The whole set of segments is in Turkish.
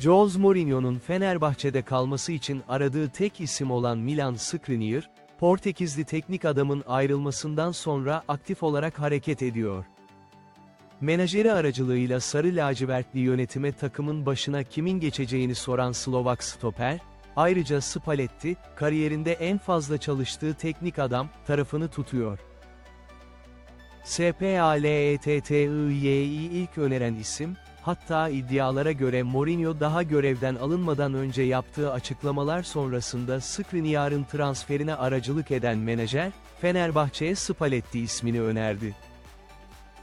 Jose Mourinho'nun Fenerbahçe'de kalması için aradığı tek isim olan Milan Skriniar, Portekizli teknik adamın ayrılmasından sonra aktif olarak hareket ediyor. Menajeri aracılığıyla sarı lacivertli yönetime takımın başına kimin geçeceğini soran Slovak stoper, ayrıca Spalletti, kariyerinde en fazla çalıştığı teknik adam, tarafını tutuyor. SPALETTI'yi ilk öneren isim, hatta iddialara göre Mourinho daha görevden alınmadan önce yaptığı açıklamalar sonrasında Skriniar'ın transferine aracılık eden menajer, Fenerbahçe'ye Spalletti ismini önerdi.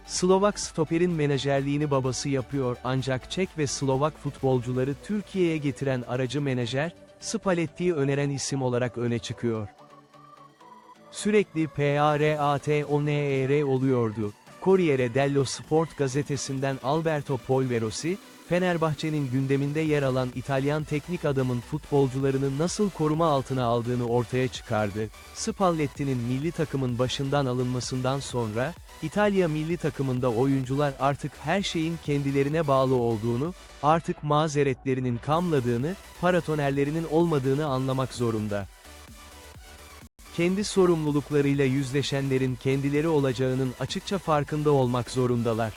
Slovak stoperin menajerliğini babası yapıyor ancak Çek ve Slovak futbolcuları Türkiye'ye getiren aracı menajer, Spalletti'yi öneren isim olarak öne çıkıyor. Sürekli PARATONER E oluyordu. Corriere dello Sport gazetesinden Alberto Polverosi, Fenerbahçe'nin gündeminde yer alan İtalyan teknik adamın futbolcularını nasıl koruma altına aldığını ortaya çıkardı. Spalletti'nin milli takımın başından alınmasından sonra, İtalya milli takımında oyuncular artık her şeyin kendilerine bağlı olduğunu, artık mazeretlerinin kamladığını, paratonerlerinin olmadığını anlamak zorunda. Kendi sorumluluklarıyla yüzleşenlerin kendileri olacağının açıkça farkında olmak zorundalar.